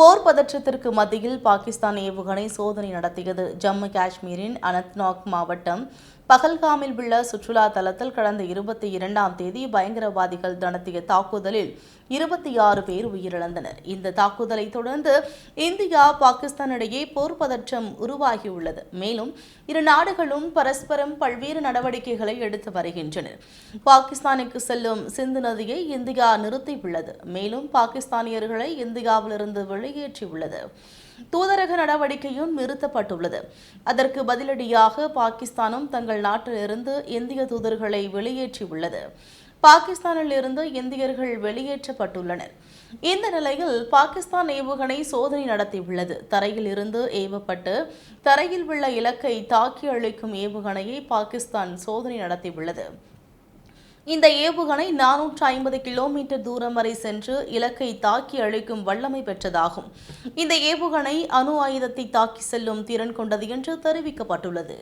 போர் பதற்றத்திற்கு மத்தியில் பாகிஸ்தான் ஏவுகணை சோதனை நடத்தியது. ஜம்மு காஷ்மீரின் அனந்த்நாக் மாவட்டம் பகல்காமில் உள்ள சுற்றுலா தலத்தில் கடந்த இருபத்தி இரண்டாம் தேதி பயங்கரவாதிகள் நடத்திய தாக்குதலில் இருபத்தி ஆறு பேர் உயிரிழந்தனர். இந்த தாக்குதலை தொடர்ந்து இந்தியா பாகிஸ்தான் இடையே போர் பதற்றம் உருவாகியுள்ளது. மேலும் இரு நாடுகளும் பரஸ்பரம் பல்வேறு நடவடிக்கைகளை எடுத்து வருகின்றனர். பாகிஸ்தானுக்கு செல்லும் சிந்து நதியை இந்தியா நிறுத்தியுள்ளது மேலும் பாகிஸ்தானியர்களை இந்தியாவிலிருந்து வெளியேற்றியுள்ளது. தூதரக நடவடிக்கையும் நிறுத்தப்பட்டுள்ளது. அதற்கு பதிலடியாக பாகிஸ்தானும் தங்கள் நாட்டிலிருந்து இந்திய தூதர்களை வெளியேற்றியுள்ளது. பாகிஸ்தானில் இருந்து இந்தியர்கள் வெளியேற்றப்பட்டுள்ளனர். இந்த நிலையில் பாகிஸ்தான் ஏவுகணை சோதனை நடத்தியுள்ளது. தரையில் இருந்து ஏவப்பட்டு தரையில் உள்ள இலக்கை தாக்கி அழிக்கும் ஏவுகணையை பாகிஸ்தான் சோதனை நடத்தியுள்ளது. இந்த ஏவுகணை நானூற்று ஐம்பது கிலோமீட்டர் தூரம் வரை சென்று இலக்கை தாக்கி அழிக்கும் வல்லமை பெற்றதாகும். இந்த ஏவுகணை அணு ஆயுதத்தை தாக்கி செல்லும் திறன் கொண்டது என்று தெரிவிக்கப்பட்டுள்ளது.